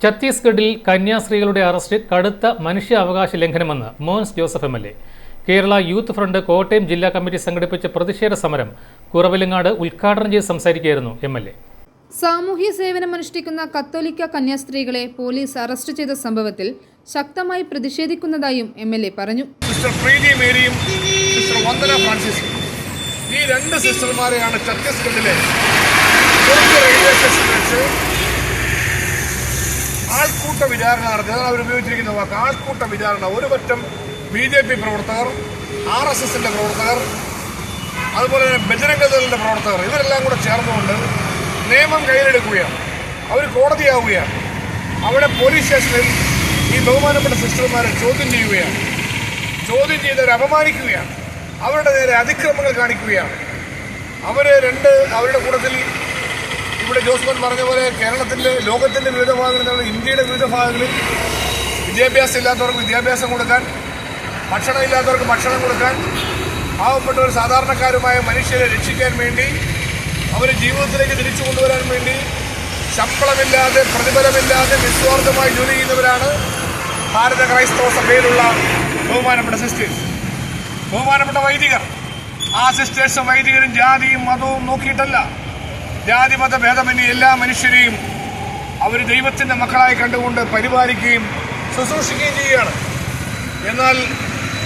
ഛത്തീസ്ഗഡിൽ കന്യാസ്ത്രീകളുടെ അറസ്റ്റ് കടുത്ത മനുഷ്യാവകാശ ലംഘനമെന്ന് Mons Joseph M L A. Kerala youth front Kottayam ജില്ലാ കമ്മിറ്റി സംഘടിപ്പിച്ച പ്രതിഷേധ സമരം കുറവിലങ്ങാട് ഉദ്ഘാടനം ചെയ്ത് സംസാരിക്കുകയായിരുന്നു എം എൽ എ. സാമൂഹ്യ സേവനമനുഷ്ഠിക്കുന്ന കത്തോലിക്ക കന്യാസ്ത്രീകളെ പോലീസ് അറസ്റ്റ് ചെയ്ത സംഭവത്തിൽ ശക്തമായി പ്രതിഷേധിക്കുന്നതായും എം എൽ എ പറഞ്ഞു. സിസ്റ്റർ പ്രീതി മേരിയും സിസ്റ്റർ വന്ദന ഫ്രാൻസിസും. ഈ രണ്ട് സിസ്റ്റർമാരെയാണ് ഛത്തീസ്ഗഡിലെ റെയിൽവേ സ്റ്റേഷനിൽ വെച്ച് ആൾക്കൂട്ട വിചാരണ നടത്തി. അതാണ് അവർ ഉപയോഗിച്ചിരിക്കുന്ന വിചാരണ. ഒരു പറ്റം ബി ജെ പി പ്രവർത്തകർ ആർ എസ് എസിന്റെ പ്രവർത്തകർ അതുപോലെ തന്നെ ബജരംഗദളിന്റെ പ്രവർത്തകർ ഇവരെല്ലാം കൂടെ ചേർന്നുകൊണ്ട് നിയമം കയ്യിലെടുക്കുകയാണ്. അവർ കോടതിയാവുകയാണ്. അവിടെ പോലീസ് സ്റ്റേഷനിൽ ഈ ബഹുമാനപ്പെട്ട സിസ്റ്റർമാരെ ചോദ്യം ചെയ്യുകയാണ്. ചോദ്യം ചെയ്തവരെ അപമാനിക്കുകയാണ്. അവരുടെ നേരെ അതിക്രമങ്ങൾ കാണിക്കുകയാണ്. അവർ രണ്ട് അവരുടെ കൂട്ടത്തിൽ ഇവിടെ ജോസ്മോൻ പറഞ്ഞ പോലെ കേരളത്തിന്റെ ലോകത്തിന്റെ വിവിധ ഭാഗങ്ങളിൽ ഇന്ത്യയുടെ വിവിധ ഭാഗങ്ങളിൽ വിദ്യാഭ്യാസം ഇല്ലാത്തവർക്ക് വിദ്യാഭ്യാസം കൊടുക്കാൻ ഭക്ഷണം ഇല്ലാത്തവർക്ക് ഭക്ഷണം കൊടുക്കാൻ പാവപ്പെട്ടവർ സാധാരണക്കാരുമായ മനുഷ്യരെ രക്ഷിക്കാൻ വേണ്ടി അവർ ജീവിതത്തിലേക്ക് തിരിച്ചു കൊണ്ടുവരാൻ വേണ്ടി ശമ്പളമില്ലാതെ പ്രതിഫലമില്ലാതെ നിസ്വാർത്ഥമായി ജോലി ചെയ്യുന്നവരാണ് ഭാരത ക്രൈസ്തവ സഭയിലുള്ള ബഹുമാനപ്പെട്ട സിസ്റ്റേഴ്സ് ബഹുമാനപ്പെട്ട വൈദികർ. ആ സിസ്റ്റേഴ്സും വൈദികരും ജാതിയും മതവും നോക്കിയിട്ടല്ല. ജാതി മത ഭേദമന്യേ എല്ലാ മനുഷ്യരെയും അവർ ദൈവത്തിന്റെ മക്കളായി കണ്ടുകൊണ്ട് പരിപാലിക്കുകയും ശുശ്രൂഷിക്കുകയും ചെയ്യുകയാണ്. എന്നാൽ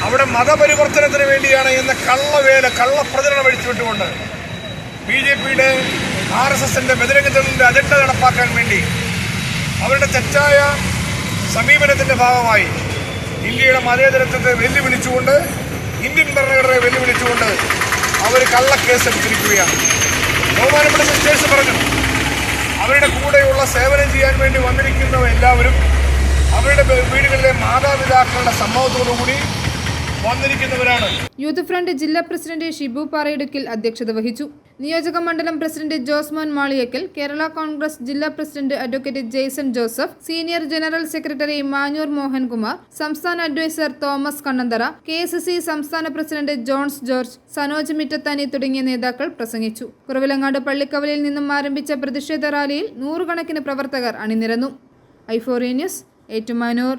അവിടെ മതപരിവർത്തനത്തിന് വേണ്ടിയാണ് എന്ന കള്ളവേല കള്ളപ്രചരണം അഴിച്ചുവിട്ടുകൊണ്ട് ബി ജെ പിയുടെ ആർ എസ് എസിന്റെ ബദിരംഗത്തിന്റെ അജണ്ട നടപ്പാക്കാൻ വേണ്ടി അവരുടെ തെറ്റായ സമീപനത്തിന്റെ ഭാഗമായി ഇന്ത്യയുടെ മതേതരത്വത്തെ വെല്ലുവിളിച്ചുകൊണ്ട് ഇന്ത്യൻ ഭരണഘടനയെ വെല്ലുവിളിച്ചുകൊണ്ട് അവർ കള്ളക്കേസ് എടുത്തിരിക്കുകയാണ്. ബഹുമാനപ്പെട്ട സിസ്റ്റേഴ്സ് പറഞ്ഞു. അവരുടെ കൂടെയുള്ള സേവനം ചെയ്യാൻ വേണ്ടി വന്നിരിക്കുന്ന എല്ലാവരും അവരുടെ വീടുകളിലെ മാതാപിതാക്കളുടെ സമ്മതത്തോടു കൂടി വന്നിരിക്കുന്നവരാണ്. യൂത്ത് ഫ്രണ്ട് ജില്ലാ പ്രസിഡന്റ് ഷിബു പാറയിടുക്കിൽ അധ്യക്ഷത വഹിച്ചു. നിയോജക മണ്ഡലം പ്രസിഡന്റ് ജോസ്മോൻ മാളിയക്കൽ കേരള കോൺഗ്രസ് ജില്ലാ president advocate Jaison Joseph senior general secretary Manjoor Mohankumar സംസ്ഥാന അഡ്വൈസർ തോമസ് കണ്ണന്തറ കെ സംസ്ഥാന പ്രസിഡന്റ് ജോൺസ് ജോർജ് സനോജ് മിറ്റത്താനി തുടങ്ങിയ നേതാക്കൾ പ്രസംഗിച്ചു. കുറവിലങ്ങാട് പള്ളിക്കവലിൽ നിന്നും ആരംഭിച്ച പ്രതിഷേധ റാലിയിൽ നൂറുകണക്കിന് പ്രവർത്തകർ അണിനിരന്നു. ഐഫോറിയ ന്യൂസ് ഏറ്റുമാനൂർ.